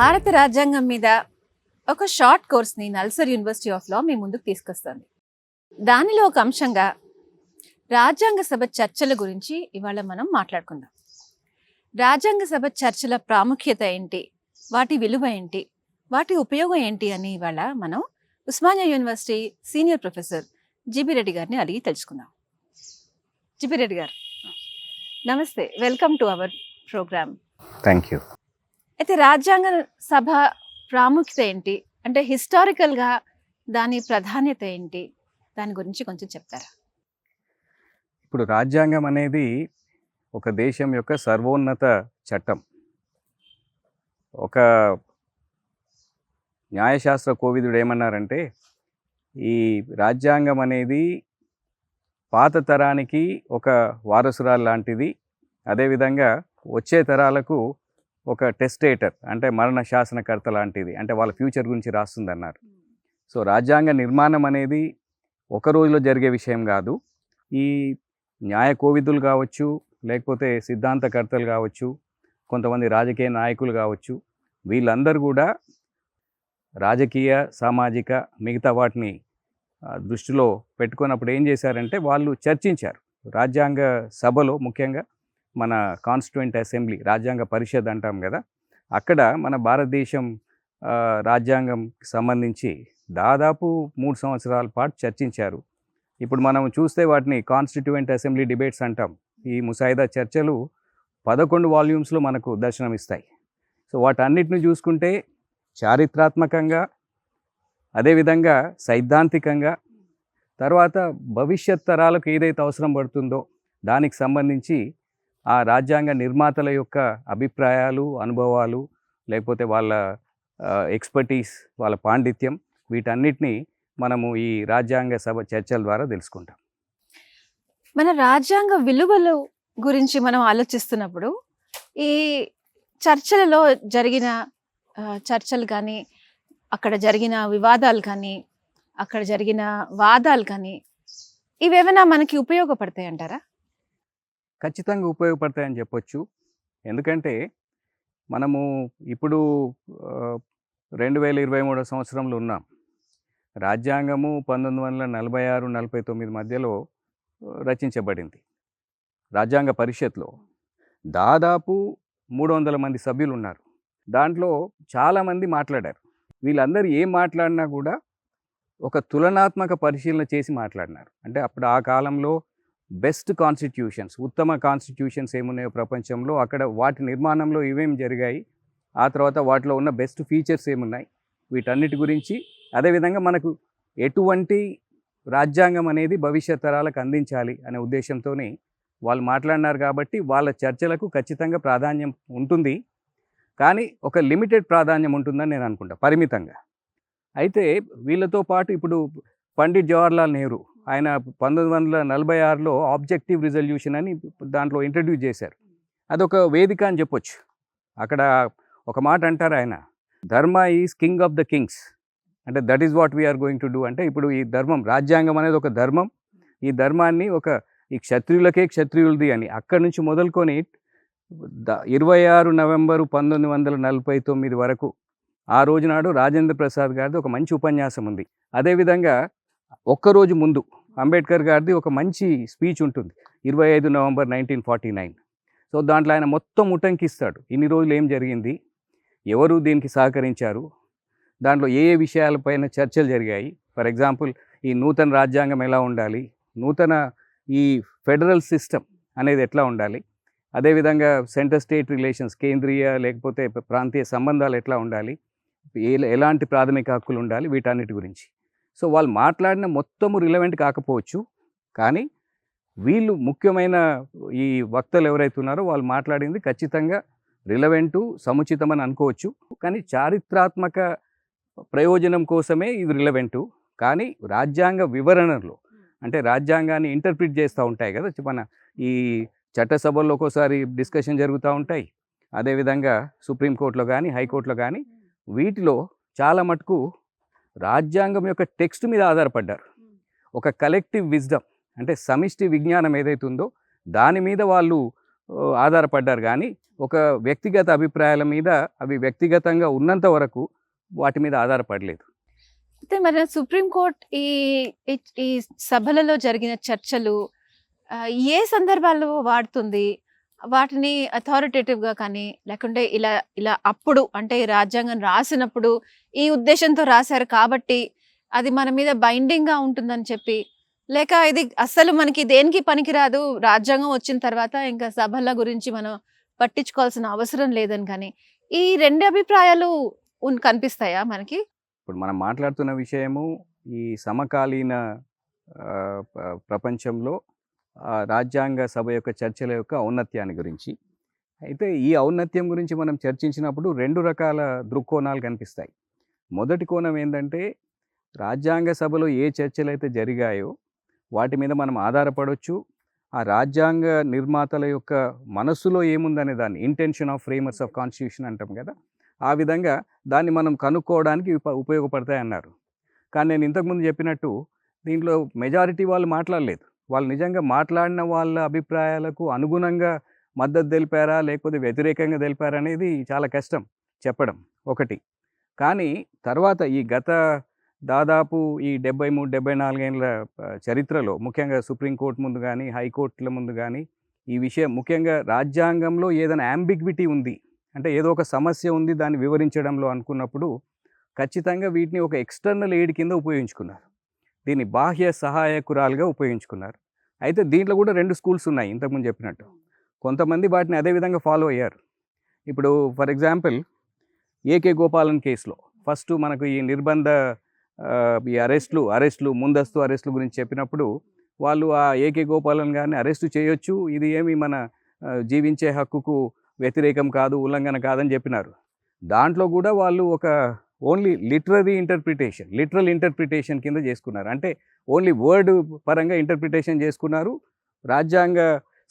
భారత రాజ్యాంగం మీద ఒక షార్ట్ కోర్స్ని నల్సర్ యూనివర్సిటీ ఆఫ్ లా మీ ముందుకు తీసుకొస్తుంది. దానిలో ఒక అంశంగా రాజ్యాంగ సభ చర్చల గురించి ఇవాళ మనం మాట్లాడుకుందాం. రాజ్యాంగ సభ చర్చల ప్రాముఖ్యత ఏంటి? వాటి విలువ ఏంటి? వాటి ఉపయోగం ఏంటి అని ఇవాళ మనం Osmania university senior professor G B Reddy గారిని అడిగి తెలుసుకుందాం. జిబి రెడ్డి గారు నమస్తే. Welcome to our program. Thank you అయితే రాజ్యాంగ సభ ప్రాముఖ్యత ఏంటి? అంటే హిస్టారికల్గా దాని ప్రాధాన్యత ఏంటి? దాని గురించి కొంచెం చెప్తారా? ఇప్పుడు రాజ్యాంగం అనేది ఒక దేశం యొక్క సర్వోన్నత చట్టం. ఒక న్యాయశాస్త్ర కోవిదుడు ఏమన్నారంటే ఈ రాజ్యాంగం అనేది పాత తరానికి ఒక వారసురాలు లాంటిది. అదేవిధంగా వచ్చే తరాలకు ఒక టెస్టేటర్ అంటే మరణ శాసనకర్త లాంటిది అంటే వాళ్ళ ఫ్యూచర్ గురించి రాస్తుంది అన్నారు సో రాజ్యాంగ నిర్మాణం అనేది ఒక రోజులో జరిగే విషయం కాదు. ఈ న్యాయ కోవిదులు కావచ్చు లేకపోతే సిద్ధాంతకర్తలు కావచ్చు కొంతమంది రాజకీయ నాయకులు కావచ్చు వీళ్ళందరూ కూడా రాజకీయ సామాజిక మిగతా వాటిని దృష్టిలో పెట్టుకున్నప్పుడు ఏం చేశారంటే వాళ్ళు చర్చించారు. రాజ్యాంగ సభలో ముఖ్యంగా మన కాన్స్టిట్యూంట్ అసెంబ్లీ రాజ్యాంగ పరిషత్ అంటాం కదా అక్కడ మన భారతదేశం రాజ్యాంగంకి సంబంధించి దాదాపు మూడు సంవత్సరాల పాటు చర్చించారు. ఇప్పుడు మనం చూస్తే వాటిని కాన్స్టిట్యూయెంట్ అసెంబ్లీ డిబేట్స్ అంటాం. ఈ ముసాయిదా చర్చలు పదకొండు వాల్యూమ్స్లో మనకు దర్శనమిస్తాయి. సో వాటన్నిటిని చూసుకుంటే చారిత్రాత్మకంగా అదేవిధంగా సైద్ధాంతికంగా తర్వాత భవిష్యత్ తరాలకు ఏదైతే అవసరం పడుతుందో దానికి సంబంధించి ఆ రాజ్యాంగ నిర్మాతల యొక్క అభిప్రాయాలు అనుభవాలు లేకపోతే వాళ్ళ ఎక్స్పర్టీస్ వాళ్ళ పాండిత్యం వీటన్నిటిని మనము ఈ రాజ్యాంగ సభ చర్చల ద్వారా తెలుసుకుంటాం. మన రాజ్యాంగ విలువలు గురించి మనం ఆలోచిస్తున్నప్పుడు ఈ చర్చలలో జరిగిన చర్చలు కానీ అక్కడ జరిగిన వివాదాలు కానీ అక్కడ జరిగిన వాదాలు కానీ ఇవేమైనా మనకి ఉపయోగపడతాయి అంటారా ఖచ్చితంగా ఉపయోగపడతాయని చెప్పొచ్చు. ఎందుకంటే మనము ఇప్పుడు రెండు వేల ఇరవై మూడో సంవత్సరంలో ఉన్నాం. రాజ్యాంగము పంతొమ్మిది వందల నలభై ఆరు నలభై తొమ్మిది మధ్యలో రచించబడింది. రాజ్యాంగ పరిషత్లో దాదాపు మూడు వందల మంది సభ్యులు ఉన్నారు దాంట్లో చాలామంది మాట్లాడారు. వీళ్ళందరూ ఏం మాట్లాడినా కూడా ఒక తులనాత్మక పరిశీలన చేసి మాట్లాడినారు. అంటే అప్పుడు ఆ కాలంలో బెస్ట్ కాన్స్టిట్యూషన్స్ ఉత్తమ కాన్స్టిట్యూషన్స్ ఏమున్నాయో ప్రపంచంలో అక్కడ వాటి నిర్మాణంలో ఏమేమి జరిగాయి ఆ తర్వాత వాటిలో ఉన్న బెస్ట్ ఫీచర్స్ ఏమున్నాయి వీటన్నిటి గురించి అదేవిధంగా మనకు ఎటువంటి రాజ్యాంగం అనేది భవిష్యత్ తరాలకు అందించాలి అనే ఉద్దేశంతో వాళ్ళు మాట్లాడినారు కాబట్టి వాళ్ళ చర్చలకు ఖచ్చితంగా ప్రాధాన్యం ఉంటుంది. కానీ ఒక లిమిటెడ్ ప్రాధాన్యం ఉంటుందని నేను అనుకుంటా పరిమితంగా. అయితే వీళ్ళతో పాటు ఇప్పుడు పండిట్ జవహర్లాల్ నెహ్రూ ఆయన పంతొమ్మిది వందల నలభై ఆరులో ఆబ్జెక్టివ్ రిజల్యూషన్ అని దాంట్లో ఇంట్రడ్యూస్ చేశారు. అదొక వేదిక అని చెప్పొచ్చు. అక్కడ ఒక మాట అంటారు ఆయన dharma is king of the kings. అంటే that is what we're going to do అంటే ఇప్పుడు ఈ ధర్మం రాజ్యాంగం అనేది ఒక ధర్మం. ఈ ధర్మాన్ని ఒక ఈ క్షత్రియులకే క్షత్రియులది అని అక్కడి నుంచి మొదలుకొని ద- ఇరవై ఆరు నవంబరు పంతొమ్మిది వందల నలభై తొమ్మిది వరకు ఆ రోజు నాడు రాజేంద్ర ప్రసాద్ గారిది ఒక మంచి ఉపన్యాసం ఉంది. అదేవిధంగా ఒక్కరోజు ముందు అంబేద్కర్ గారిది ఒక మంచి స్పీచ్ ఉంటుంది. ఇరవై ఐదు November nineteen forty nine. So దాంట్లో ఆయన మొత్తం ఉటంకిస్తాడు. ఇన్ని రోజులు ఏం జరిగింది? ఎవరు దీనికి సహకరించారు? దాంట్లో ఏ ఏ విషయాలపైన చర్చలు జరిగాయి? ఫర్ ఎగ్జాంపుల్ ఈ నూతన రాజ్యాంగం ఎలా ఉండాలి? నూతన ఈ ఫెడరల్ సిస్టమ్ అనేది ఎట్లా ఉండాలి? అదేవిధంగా సెంటర్ స్టేట్ రిలేషన్స్ కేంద్రీయ లేకపోతే ప్రాంతీయ సంబంధాలు ఎట్లా ఉండాలి? ఎలాంటి ప్రాథమిక హక్కులు ఉండాలి? వీటన్నిటి గురించి. సో వాళ్ళు మాట్లాడిన మొత్తము రిలవెంట్ కాకపోవచ్చు. కానీ వీళ్ళు ముఖ్యమైన ఈ వక్తలు ఎవరైతే ఉన్నారో వాళ్ళు మాట్లాడింది ఖచ్చితంగా రిలవెంటు సముచితమని అనుకోవచ్చు. కానీ చారిత్రాత్మక ప్రయోజనం కోసమే ఇది రిలవెంటు. కానీ రాజ్యాంగ వివరణలో అంటే రాజ్యాంగాన్ని ఇంటర్ప్రిట్ చేస్తూ ఉంటాయి కదా! మన ఈ చట్టసభల్లో ఒక్కోసారి డిస్కషన్ జరుగుతూ ఉంటాయి. అదేవిధంగా సుప్రీంకోర్టులో కానీ హైకోర్టులో కానీ వీటిలో చాలా మటుకు రాజ్యాంగం యొక్క టెక్స్ట్ మీద ఆధారపడ్డారు. ఒక కలెక్టివ్ విజ్డమ్ అంటే సమిష్టి విజ్ఞానం ఏదైతే ఉందో దాని మీద వాళ్ళు ఆధారపడ్డారు. కానీ ఒక వ్యక్తిగత అభిప్రాయాల మీద అవి వ్యక్తిగతంగా ఉన్నంత వరకు వాటి మీద ఆధారపడలేదు. అయితే మరి సుప్రీంకోర్టు ఈ ఈ- సభలలో జరిగిన చర్చలు ఏ సందర్భాల్లో వాడుతుంది? వాటిని అథారిటేటివ్గా కానీ లేకుంటే ఇలా ఇలా అప్పుడు అంటే ఈ రాజ్యాంగం రాసినప్పుడు ఈ ఉద్దేశంతో రాశారు కాబట్టి అది మన మీద బైండింగ్గా ఉంటుందని చెప్పి లేక ఇది అస్సలు మనకి దేనికి పనికిరాదు రాజ్యాంగం వచ్చిన తర్వాత ఇంకా సభల గురించి మనం పట్టించుకోవాల్సిన అవసరం లేదని కానీ ఈ రెండు అభిప్రాయాలు కనిపిస్తాయా మనకి? ఇప్పుడు మనం మాట్లాడుతున్న విషయము ఈ సమకాలీన ప- ప్రపంచంలో రాజ్యాంగ సభ యొక్క చర్చల యొక్క ఔన్నత్యాన్ని గురించి. అయితే ఈ ఔన్నత్యం గురించి మనం చర్చించినప్పుడు రెండు రకాల దృక్కోణాలు కనిపిస్తాయి. మొదటి కోణం ఏంటంటే రాజ్యాంగ సభలో ఏ చర్చలు అయితే జరిగాయో వాటి మీద మనం ఆధారపడవచ్చు ఆ రాజ్యాంగ నిర్మాతల యొక్క మనస్సులో ఏముందనే దాన్ని intention of framers of constitution అంటాం కదా. ఆ విధంగా దాన్ని మనం కనుక్కోవడానికి ఉప ఉపయోగపడతాయి అన్నారు కానీ నేను ఇంతకుముందు చెప్పినట్టు దీంట్లో మెజారిటీ వాళ్ళు మాట్లాడలేదు. వాళ్ళు నిజంగా మాట్లాడిన వాళ్ళ అభిప్రాయాలకు అనుగుణంగా మద్దతు తెలిపారా? లేకపోతే వ్యతిరేకంగా తెలిపారా అనేది చాలా కష్టం చెప్పడం ఒకటి. కానీ తర్వాత ఈ గత దాదాపు ఈ డెబ్బై మూడు డెబ్బై నాలుగేళ్ళ చరిత్రలో ముఖ్యంగా సుప్రీంకోర్టు ముందు కానీ హైకోర్టుల ముందు కానీ ఈ విషయం ముఖ్యంగా రాజ్యాంగంలో ఏదైనా అంబిగ్విటీ ఉంది. అంటే ఏదో ఒక సమస్య ఉంది దాన్ని వివరించడంలో అనుకున్నప్పుడు ఖచ్చితంగా వీటిని ఒక ఎక్స్టర్నల్ ఎయిడ్ కింద ఉపయోగించుకున్నారు. దీన్ని బాహ్య సహాయకురాలుగా ఉపయోగించుకున్నారు. అయితే దీంట్లో కూడా రెండు స్కూల్స్ ఉన్నాయి ఇంతకుముందు చెప్పినట్టు. కొంతమంది వాటిని అదే విధంగా ఫాలో అయ్యారు. ఇప్పుడు ఫర్ ఎగ్జాంపుల్ ఏకే గోపాలన్ కేసులో ఫస్ట్ మనకు ఈ నిర్బంధ ఈ అరెస్టులు అరెస్టులు ముందస్తు అరెస్టుల గురించి చెప్పినప్పుడు వాళ్ళు ఆ ఏకే గోపాలన్ గారిని అరెస్టు చేయొచ్చు ఇది ఏమి మన జీవించే హక్కుకు వ్యతిరేకం కాదు ఉల్లంఘన కాదని చెప్పినారు. దాంట్లో కూడా వాళ్ళు ఒక only literary interpretation literal interpretation కింద చేసుకున్నారు. అంటే ఓన్లీ వర్డ్ పరంగా ఇంటర్ప్రిటేషన్ చేసుకున్నారు. రాజ్యాంగ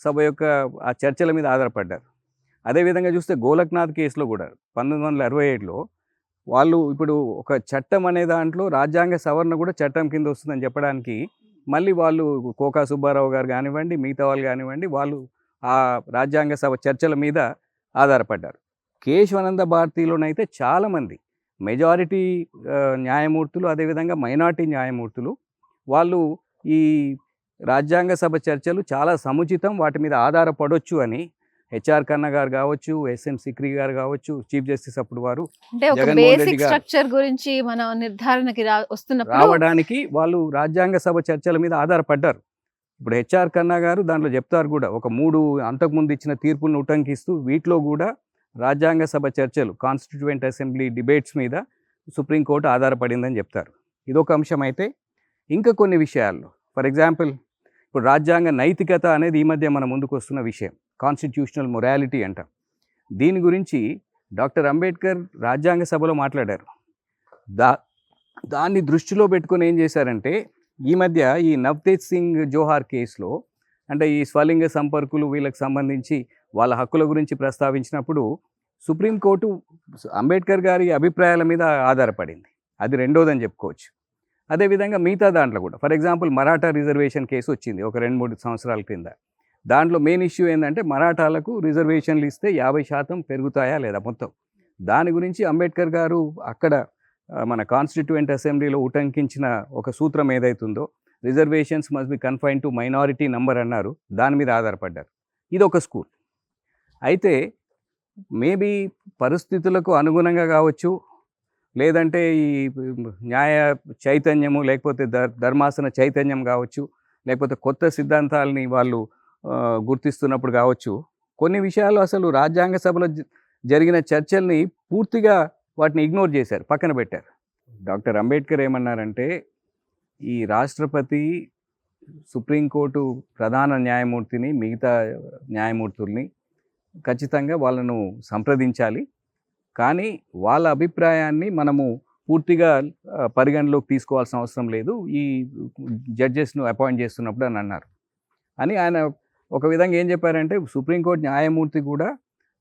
సభ యొక్క ఆ చర్చల మీద ఆధారపడ్డారు. అదేవిధంగా చూస్తే గోలక్నాథ్ కేసులో కూడా పంతొమ్మిది వందల అరవై ఏడులో వాళ్ళు ఇప్పుడు ఒక చట్టం అనే దాంట్లో రాజ్యాంగ సవరణ కూడా చట్టం కింద వస్తుందని చెప్పడానికి మళ్ళీ వాళ్ళు కోకా సుబ్బారావు గారు కానివ్వండి మిగతా వాళ్ళు కానివ్వండి వాళ్ళు ఆ రాజ్యాంగ సభ చర్చల మీద ఆధారపడ్డారు. కేశవానంద భారతిలోనైతే చాలామంది మెజారిటీ న్యాయమూర్తులు అదేవిధంగా మైనార్టీ న్యాయమూర్తులు వాళ్ళు ఈ రాజ్యాంగ సభ చర్చలు చాలా సముచితం వాటి మీద ఆధారపడొచ్చు అని హెచ్ఆర్ కన్నా గారు కావచ్చు ఎస్ఎం సిక్రీ గారు కావచ్చు చీఫ్ జస్టిస్ అప్పుడు వారు. స్ట్రక్చర్ గురించి మనం నిర్ధారణకి రావడానికి వాళ్ళు రాజ్యాంగ సభ చర్చల మీద ఆధారపడ్డారు ఇప్పుడు హెచ్ఆర్ కన్నా గారు దాంట్లో చెప్తారు కూడా ఒక మూడు అంతకుముందు ఇచ్చిన తీర్పులను ఉటంకిస్తూ వీటిలో కూడా రాజ్యాంగ సభ చర్చలు కాన్స్టిట్యూయెంట్ అసెంబ్లీ డిబేట్స్ మీద సుప్రీంకోర్టు ఆధారపడిందని చెప్తారు. ఇదొక అంశం అయితే ఇంకా కొన్ని విషయాల్లో. ఫర్ ఎగ్జాంపుల్ ఇప్పుడు రాజ్యాంగ నైతికత అనేది ఈ మధ్య మన ముందుకు వస్తున్న విషయం. కాన్స్టిట్యూషనల్ మొరాలిటీ అంట. దీని గురించి డాక్టర్ అంబేద్కర్ రాజ్యాంగ సభలో మాట్లాడారు. దా దాన్ని దృష్టిలో పెట్టుకొని ఏం చేశారంటే ఈ మధ్య ఈ నవ్తేజ్ సింగ్ జోహార్ కేసులో అంటే ఈ స్వలింగ సంపర్కులు వీళ్ళకి సంబంధించి వాళ్ళ హక్కుల గురించి ప్రస్తావించినప్పుడు సుప్రీంకోర్టు అంబేద్కర్ గారి అభిప్రాయాల మీద ఆధారపడింది. అది రెండోదని చెప్పుకోవచ్చు. అదేవిధంగా మిగతా దాంట్లో కూడా. For example Maratha reservation case వచ్చింది ఒక రెండు మూడు సంవత్సరాల క్రింద. దాంట్లో మెయిన్ ఇష్యూ ఏంటంటే మరాఠాలకు రిజర్వేషన్లు ఇస్తే యాభై శాతం పెరుగుతాయా లేదా మొత్తం. దాని గురించి అంబేద్కర్ గారు అక్కడ మన కాన్స్టిట్యూయెంట్ అసెంబ్లీలో ఉటంకించిన ఒక సూత్రం ఏదైతుందో reservations must be confine to minority number అన్నారు. దాని మీద ఆధారపడ్డారు. ఇది ఒక స్కూల్. అయితే మేబీ పరిస్థితులకు అనుగుణంగా కావచ్చు లేదంటే ఈ న్యాయ చైతన్యము లేకపోతే ధర్మాసన చైతన్యం కావచ్చు లేకపోతే కొత్త సిద్ధాంతాలని వాళ్ళు గుర్తిస్తున్నప్పుడు కావచ్చు కొన్ని విషయాలు అసలు రాజ్యాంగ సభలో జరిగిన చర్చల్ని పూర్తిగా వాటిని ఇగ్నోర్ చేశారు పక్కన పెట్టారు. డాక్టర్ అంబేద్కర్ ఏమన్నారంటే ఈ రాష్ట్రపతి సుప్రీంకోర్టు ప్రధాన న్యాయమూర్తిని మిగతా న్యాయమూర్తుల్ని ఖచ్చితంగా వాళ్ళను సంప్రదించాలి. కానీ వాళ్ళ అభిప్రాయాన్ని మనము పూర్తిగా పరిగణలోకి తీసుకోవాల్సిన అవసరం లేదు. ఈ జడ్జెస్ను అపాయింట్ చేస్తున్నప్పుడు అని అన్నారు. అని ఆయన ఒక విధంగా ఏం చెప్పారంటే సుప్రీంకోర్టు న్యాయమూర్తి కూడా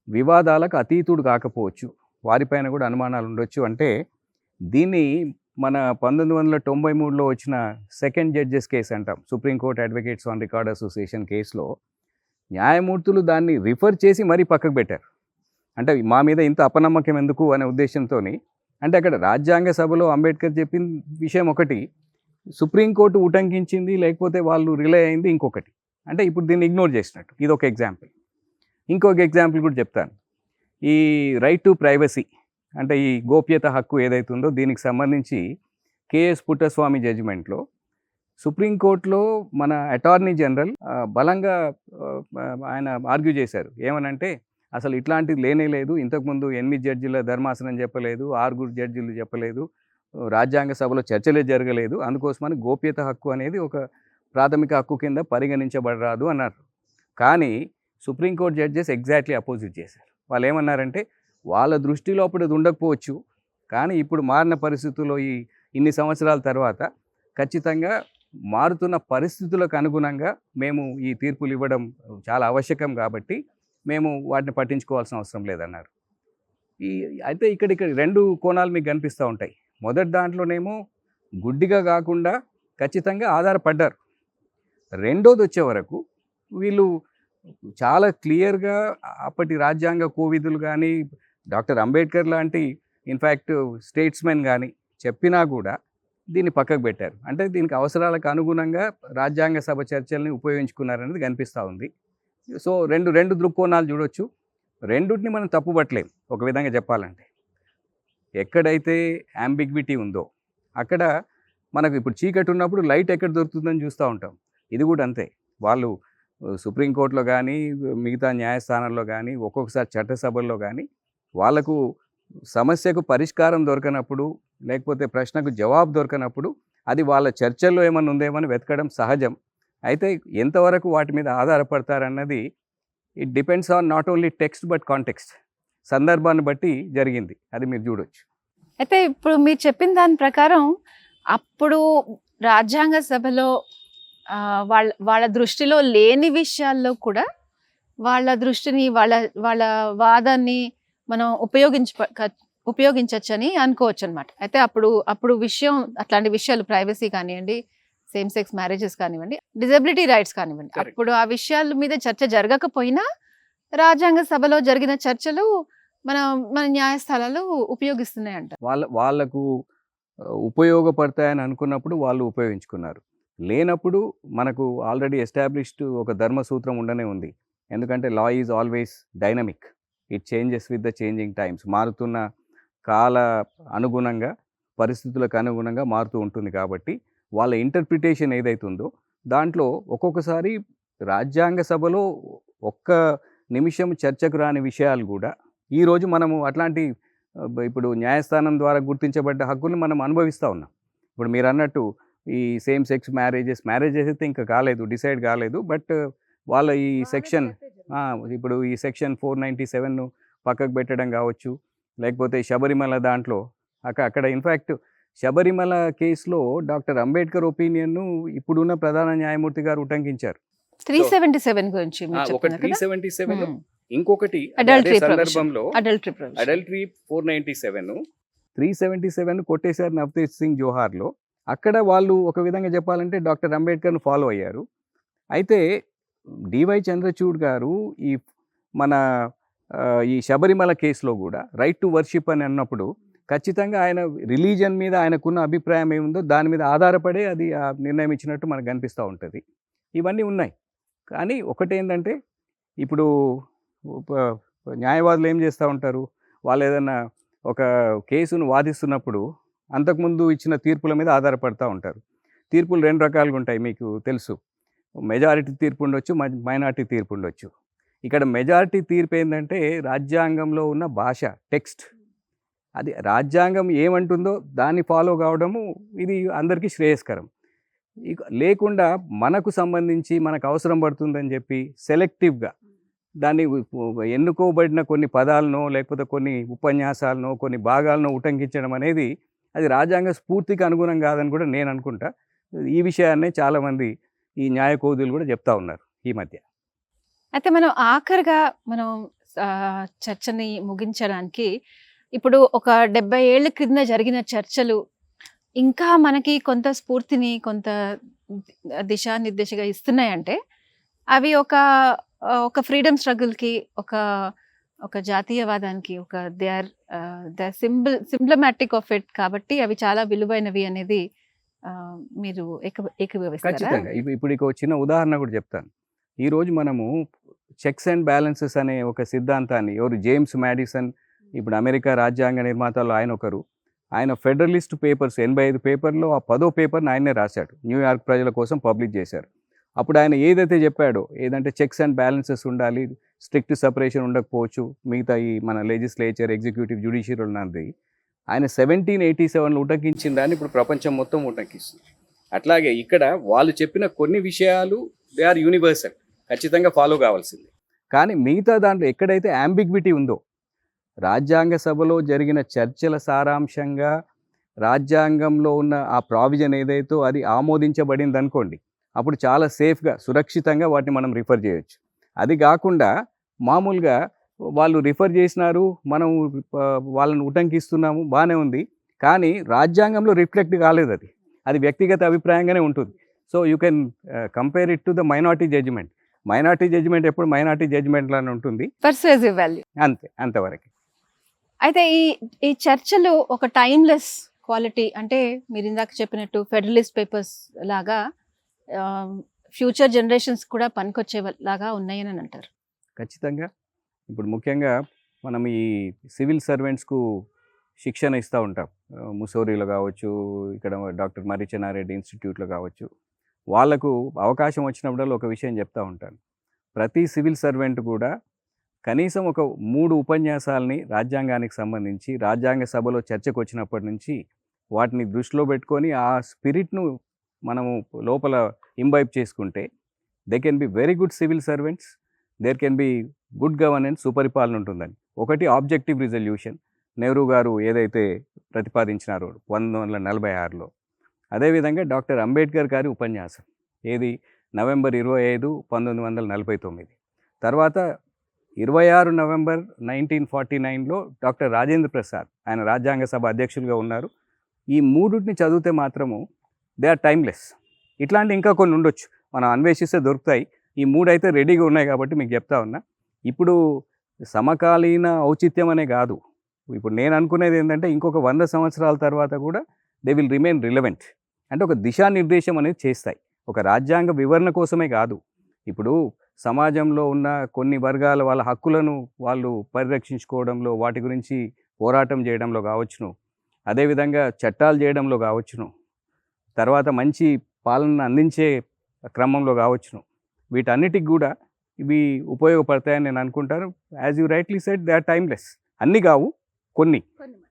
వివాదాలకు అతీతుడు కాకపోవచ్చు. వారిపైన కూడా అనుమానాలు ఉండొచ్చు అంటే దీన్ని మన పంతొమ్మిది వందల తొంభై మూడులో వచ్చిన సెకండ్ జడ్జెస్ కేసు అంటాం. Supreme court advocates on record association కేసులో న్యాయమూర్తులు దాన్ని రిఫర్ చేసి మరీ పక్కకు పెట్టారు. అంటే మా మీద ఇంత అపనమ్మకం ఎందుకు అనే ఉద్దేశంతో అంటే అక్కడ రాజ్యాంగ సభలో అంబేద్కర్ చెప్పిన విషయం ఒకటి సుప్రీంకోర్టు ఉటంకించింది లేకపోతే వాళ్ళు రిలే అయింది ఇంకొకటి. అంటే ఇప్పుడు దీన్ని ఇగ్నోర్ చేసినట్టు. ఇది ఒక ఎగ్జాంపుల్. ఇంకొక ఎగ్జాంపుల్ కూడా చెప్తాను. ఈ రైట్ టు ప్రైవసీ అంటే ఈ గోప్యత హక్కు ఏదైతుందో దీనికి సంబంధించి కేఎస్ పుట్టస్వామి జడ్జిమెంట్లో సుప్రీంకోర్టులో మన అటార్నీ జనరల్ బలంగా ఆయన ఆర్గ్యూ చేశారు. ఏమనంటే అసలు ఇట్లాంటిది లేనే లేదు. ఇంతకుముందు ఎనిమిది జడ్జిల ధర్మాసనం చెప్పలేదు ఆరుగురు జడ్జిలు చెప్పలేదు రాజ్యాంగ సభలో చర్చలే జరగలేదు. అందుకోసమని గోప్యత హక్కు అనేది ఒక ప్రాథమిక హక్కు కింద పరిగణించబడరాదు అన్నారు. కానీ సుప్రీంకోర్టు జడ్జెస్ ఎగ్జాక్ట్లీ అపోజిట్ చేశారు. వాళ్ళు ఏమన్నారంటే వాళ్ళ దృష్టిలో అప్పుడు ఇది ఉండకపోవచ్చు. కానీ ఇప్పుడు మారిన పరిస్థితుల్లో ఈ ఇన్ని సంవత్సరాల తర్వాత ఖచ్చితంగా మారుతున్న పరిస్థితులకు అనుగుణంగా మేము ఈ తీర్పులు ఇవ్వడం చాలా ఆవశ్యకం కాబట్టి మేము వాటిని పట్టించుకోవాల్సిన అవసరం లేదన్నారు. ఈ అయితే ఇక్కడ ఇక్కడ రెండు కోణాలు మీకు కనిపిస్తూ ఉంటాయి. మొదటి దాంట్లోనేమో గుడ్డిగా కాకుండా ఖచ్చితంగా ఆధారపడ్డారు. రెండోది వచ్చే వరకు వీళ్ళు చాలా క్లియర్గా అప్పటి రాజ్యాంగ కోవిదులు కానీ డాక్టర్ అంబేద్కర్ లాంటి ఇన్ఫ్యాక్ట్ స్టేట్స్మెన్ కానీ చెప్పినా కూడా దీన్ని పక్కకు పెట్టారు. అంటే దీనికి అవసరాలకు అనుగుణంగా రాజ్యాంగ సభ చర్చల్ని ఉపయోగించుకున్నారనేది కనిపిస్తూ ఉంది. సో రెండు రెండు దృక్కోణాలు చూడొచ్చు. రెండుటిని మనం తప్పుపట్టలేం ఒక విధంగా చెప్పాలంటే. ఎక్కడైతే అంబిగ్విటీ ఉందో అక్కడ మనకు ఇప్పుడు చీకటి ఉన్నప్పుడు లైట్ ఎక్కడ దొరుకుతుందని చూస్తూ ఉంటాం. ఇది కూడా అంతే. వాళ్ళు సుప్రీంకోర్టులో కానీ మిగతా న్యాయస్థానాల్లో కానీ ఒక్కొక్కసారి చట్టసభల్లో కానీ వాళ్ళకు సమస్యకు పరిష్కారం దొరకనప్పుడు లేకపోతే ప్రశ్నకు జవాబు దొరకనప్పుడు అది వాళ్ళ చర్చల్లో ఏమైనా ఉందేమని వెతకడం సహజం. అయితే ఎంతవరకు వాటి మీద ఆధారపడతారన్నది it depends on not only text but context. సందర్భాన్ని బట్టి జరిగింది. అది మీరు చూడొచ్చు. అయితే ఇప్పుడు మీరు చెప్పిన దాని ప్రకారం అప్పుడు రాజ్యాంగ సభలో వాళ్ళ వాళ్ళ దృష్టిలో లేని విషయాల్లో కూడా వాళ్ళ దృష్టిని వాళ్ళ వాళ్ళ వాదాన్ని మనం ఉపయోగించ ఉపయోగించవచ్చని అనుకోవచ్చు అనమాట అయితే అప్పుడు అప్పుడు విషయం అట్లాంటి విషయాలు ప్రైవసీ కానివ్వండి సేమ్ సెక్స్ మ్యారేజెస్ కానివ్వండి డిజబిలిటీ రైట్స్ కానివ్వండి. అప్పుడు ఆ విషయాల మీద చర్చ జరగకపోయినా రాజ్యాంగ సభలో జరిగిన చర్చలు మన మన న్యాయస్థానాలు ఉపయోగిస్తున్నాయి అంట వాళ్ళ వాళ్ళకు ఉపయోగపడతాయని అనుకున్నప్పుడు వాళ్ళు ఉపయోగించుకున్నారు. లేనప్పుడు మనకు ఆల్రెడీ ఎస్టాబ్లిష్డ్ ఒక ధర్మ సూత్రం ఉండనే ఉంది. ఎందుకంటే law is always dynamic. It changes with the changing times. మారుతున్న కాల అనుగుణంగా పరిస్థితులకు అనుగుణంగా మారుతూ ఉంటుంది కాబట్టి వాళ్ళ ఇంటర్ప్రిటేషన్ ఏదైతుందో దాంట్లో ఒక్కొక్కసారి రాజ్యాంగ సభలో ఒక్క నిమిషం చర్చకు రాని విషయాలు కూడా ఈరోజు మనము అట్లాంటి ఇప్పుడు న్యాయస్థానం ద్వారా గుర్తించబడ్డ హక్కుల్ని మనం అనుభవిస్తూ ఉన్నాం. ఇప్పుడు మీరు అన్నట్టు ఈ సేమ్ సెక్స్ మ్యారేజెస్ మ్యారేజెస్ అయితే ఇంకా కాలేదు డిసైడ్ కాలేదు బట్ వాళ్ళ ఈ సెక్షన్ ఇప్పుడు ఈ సెక్షన్ ఫోర్ నైంటీ సెవెన్ పక్కకు పెట్టడం కావచ్చు లేకపోతే శబరిమల దాంట్లో అక్కడ అక్కడ ఇన్ఫ్యాక్ట్ శబరిమల కేసులో డాక్టర్ అంబేద్కర్ ఒపీనియన్ను ఇప్పుడున్న ప్రధాన న్యాయమూర్తి గారు ఉటంకించారు. త్రీ సెవెంటీ సెవెన్ గురించి మీరు ఒక త్రీ సెవెంటీ సెవెన్ Hmm. ఇంకొకటి. సందర్భంలో adultery adultery four ninety seven three seventy seven కొట్టేశారు నవతేజ్ సింగ్ జోహార్లో. అక్కడ వాళ్ళు ఒక విధంగా చెప్పాలంటే డాక్టర్ అంబేద్కర్ను ఫాలో అయ్యారు. అయితే డివై చంద్రచూడ్ గారు ఈ మన ఈ శబరిమల కేసులో కూడా రైట్ టు వర్షిప్ అని అన్నప్పుడు ఖచ్చితంగా ఆయన రిలీజన్ మీద ఆయనకున్న అభిప్రాయం ఏముందో దాని మీద ఆధారపడే అది ఆ నిర్ణయం ఇచ్చినట్టు మనకు కనిపిస్తూ ఉంటుంది. ఇవన్నీ ఉన్నాయి. కానీ ఒకటేంటంటే ఇప్పుడు న్యాయవాదులు ఏం చేస్తూ ఉంటారు? వాళ్ళు ఏదైనా ఒక కేసును వాదిస్తున్నప్పుడు అంతకుముందు ఇచ్చిన తీర్పుల మీద ఆధారపడతా ఉంటారు. తీర్పులు రెండు రకాలుగా ఉంటాయి మీకు తెలుసు. మెజారిటీ తీర్పు ఉండొచ్చు మైనారిటీ తీర్పు ఉండొచ్చు. ఇక్కడ మెజారిటీ తీర్పు ఏంటంటే రాజ్యాంగంలో ఉన్న భాష టెక్స్ట్. అది రాజ్యాంగం ఏమంటుందో దాన్ని ఫాలో కావడము ఇది అందరికీ శ్రేయస్కరం. ఇక లేకుండా మనకు సంబంధించి మనకు అవసరం పడుతుందని చెప్పి సెలెక్టివ్గా దాన్ని ఎన్నుకోబడిన కొన్ని పదాలను లేకపోతే కొన్ని ఉపన్యాసాలను కొన్ని భాగాలను ఉటంకించడం అనేది అది రాజ్యాంగ స్ఫూర్తికి అనుగుణం కాదని కూడా నేను అనుకుంటా. ఈ విషయాన్నే చాలామంది ఈ న్యాయ కోదులు కూడా చెప్తా ఉన్నారు ఈ మధ్య. అయితే మనం ఆఖరిగా మనం చర్చని ముగించడానికి ఇప్పుడు ఒక డెబ్బై ఏళ్ళ క్రింద జరిగిన చర్చలు ఇంకా మనకి కొంత స్ఫూర్తిని కొంత దిశానిర్దేశగా ఇస్తున్నాయంటే అవి ఒక ఒక ఫ్రీడమ్ స్ట్రగుల్కి ఒక ఒక జాతీయవాదానికి ఒక they are the symbol symptomatic of it కాబట్టి అవి చాలా విలువైనవి అనేది మీరు ఏక- ఏకీభవిస్తారా? ఖచ్చితంగా. ఇప్పుడు ఇక చిన్న ఉదాహరణ కూడా చెప్తాను. ఈరోజు మనము చెక్స్ అండ్ బ్యాలెన్సెస్ అనే ఒక సిద్ధాంతాన్ని ఎవరు జేమ్స్ మ్యాడిసన్ ఇప్పుడు అమెరికా రాజ్యాంగ నిర్మాతల్లో ఆయన ఒకరు ఆయన ఫెడరలిస్ట్ పేపర్స్ ఎనభై ఐదు పేపర్లో ఆ పదో పేపర్ని ఆయనే రాశాడు న్యూయార్క్ ప్రజల కోసం పబ్లిష్ చేశారు. అప్పుడు ఆయన ఏదైతే చెప్పాడో ఏదంటే చెక్స్ అండ్ బ్యాలెన్సెస్ ఉండాలి స్ట్రిక్ట్ సపరేషన్ ఉండకపోవచ్చు మిగతా ఈ మన లెజిస్లేచర్ ఎగ్జిక్యూటివ్ జ్యుడిషియల్ ఉన్నది ఆయన సెవెంటీన్ ఎయిటీ సెవెన్లో ఉటంకించిన దాన్ని ఇప్పుడు ప్రపంచం మొత్తం ఉటంకిస్తుంది. అట్లాగే ఇక్కడ వాళ్ళు చెప్పిన కొన్ని విషయాలు దే ఆర్ యూనివర్సల్. ఖచ్చితంగా ఫాలో కావాల్సింది. కానీ మిగతా దాంట్లో ఎక్కడైతే అంబిగ్విటీ ఉందో రాజ్యాంగ సభలో జరిగిన చర్చల సారాంశంగా రాజ్యాంగంలో ఉన్న ఆ ప్రావిజన్ ఏదైతే అది ఆమోదించబడింది అనుకోండి అప్పుడు చాలా సేఫ్గా సురక్షితంగా వాటిని మనం రిఫర్ చేయొచ్చు. అది కాకుండా మామూలుగా వాళ్ళు రిఫర్ చేసినారు మనం వాళ్ళని ఉటంకిస్తున్నాము బాగానే ఉంది. కానీ రాజ్యాంగంలో రిఫ్లెక్ట్ కాలేదు అది అది వ్యక్తిగత అభిప్రాయంగానే ఉంటుంది. So you can compare it to the minority judgment minority judgment ఎప్పుడు మైనార్టీ జడ్జిమెంట్ లానే ఉంటుంది. పర్సువేజివ్ వాల్యూ అంతే అంతవరకు. అయితే ఈ ఈ చర్చలు ఒక టైమ్లెస్ క్వాలిటీ అంటే మీరు ఇందాక చెప్పినట్టు ఫెడరలిస్ట్ పేపర్స్ లాగా ఫ్యూచర్ జనరేషన్స్ కూడా పనికొచ్చే లాగా ఉన్నాయని అంటారు. ఖచ్చితంగా. ఇప్పుడు ముఖ్యంగా మనం ఈ సివిల్ సర్వెంట్స్కు శిక్షణ ఇస్తూ ఉంటాం. ముసోరిలో కావచ్చు ఇక్కడ డాక్టర్ మరిచెన్నారెడ్డి ఇన్స్టిట్యూట్లో కావచ్చు. వాళ్ళకు అవకాశం వచ్చినప్పుడల్లా ఒక విషయం చెప్తూ ఉంటాను. ప్రతి సివిల్ సర్వెంట్ కూడా కనీసం ఒక మూడు ఉపన్యాసాలని రాజ్యాంగానికి సంబంధించి రాజ్యాంగ సభలో చర్చకు వచ్చినప్పటి నుంచి వాటిని దృష్టిలో పెట్టుకొని ఆ స్పిరిట్ను మనము లోపల ఇంబైబ్ చేసుకుంటే they can be very good civil servants there can be good governance సుపరిపాలన ఉంటుందని ఒకటి ఆబ్జెక్టివ్ రిజల్యూషన్ నెహ్రూ గారు ఏదైతే ప్రతిపాదించినారో పంతొమ్మిది వందల నలభై ఆరులో అదేవిధంగా డాక్టర్ అంబేద్కర్ గారి ఉపన్యాసం. ఏది? నవంబర్ ఇరవై ఐదు పంతొమ్మిది వందల నలభై తొమ్మిది. తర్వాత ఇరవై ఆరు నవంబర్ నైన్టీన్ ఫార్టీ నైన్లో డాక్టర్ రాజేంద్ర ప్రసాద్ ఆయన రాజ్యాంగ సభ అధ్యక్షులుగా ఉన్నారు. ఈ మూడుని చదివితే మాత్రము దే ఆర్ టైమ్లెస్. ఇట్లాంటి ఇంకా కొన్ని ఉండొచ్చు. మనం అన్వేషిస్తే దొరుకుతాయి. ఈ మూడు అయితే రెడీగా ఉన్నాయి కాబట్టి మీకు చెప్తా ఉన్నా. ఇప్పుడు సమకాలీన ఔచిత్యం అనే కాదు. ఇప్పుడు నేను అనుకునేది ఏంటంటే ఇంకొక వంద సంవత్సరాల తర్వాత కూడా దే విల్ రిమైన్ రిలవెంట్. అంటే ఒక దిశానిర్దేశం అనేది చేస్తాయి. ఒక రాజ్యాంగ వివరణ కోసమే కాదు. ఇప్పుడు సమాజంలో ఉన్న కొన్ని వర్గాల వాళ్ళ హక్కులను వాళ్ళు పరిరక్షించుకోవడంలో వాటి గురించి పోరాటం చేయడంలో కావచ్చును. అదేవిధంగా చట్టాలు చేయడంలో కావచ్చును. తర్వాత మంచి పాలన అందించే క్రమంలో కావచ్చును. వీటన్నిటికి కూడా ఇవి ఉపయోగపడతాయని నేను అనుకుంటాను. As you rightly said they are timeless అన్ని కావు కొన్ని.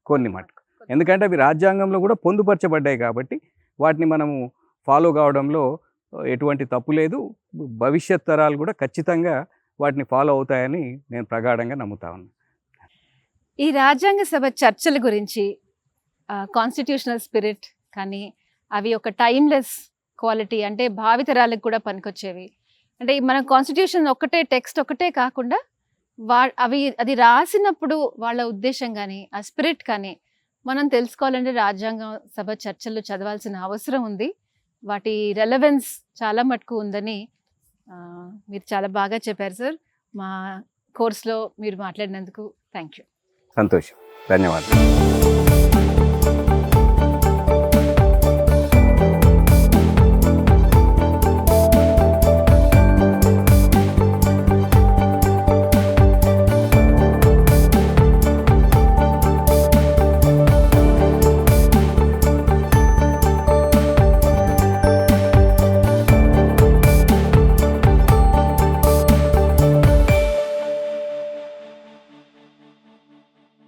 కొన్ని మటుకు. ఎందుకంటే అవి రాజ్యాంగంలో కూడా పొందుపరచబడ్డాయి కాబట్టి వాటిని మనము ఫాలో కావడంలో ఎటువంటి తప్పు లేదు. భవిష్యత్ తరాలు కూడా ఖచ్చితంగా వాటిని ఫాలో అవుతాయని నేను ప్రగాఢంగా నమ్ముతా ఉన్నాను ఈ రాజ్యాంగ సభ చర్చల గురించి కాన్స్టిట్యూషనల్ స్పిరిట్ కానీ అవి ఒక టైమ్లెస్ క్వాలిటీ అంటే భావితరాలకు కూడా పనికొచ్చేవి. అంటే మన కాన్స్టిట్యూషన్ ఒక్కటే టెక్స్ట్ ఒకటే కాకుండా వా అవి అది రాసినప్పుడు వాళ్ళ ఉద్దేశం కానీ ఆ స్పిరిట్ కానీ మనం తెలుసుకోవాలంటే రాజ్యాంగ సభ చర్చలు చదవాల్సిన అవసరం ఉంది. వాటి రెలవెన్స్ చాలా మటుకు ఉందని మీరు చాలా బాగా చెప్పారు సార్. మా కోర్స్లో మీరు మాట్లాడినందుకు థ్యాంక్ యూ సంతోషం. ధన్యవాదాలు.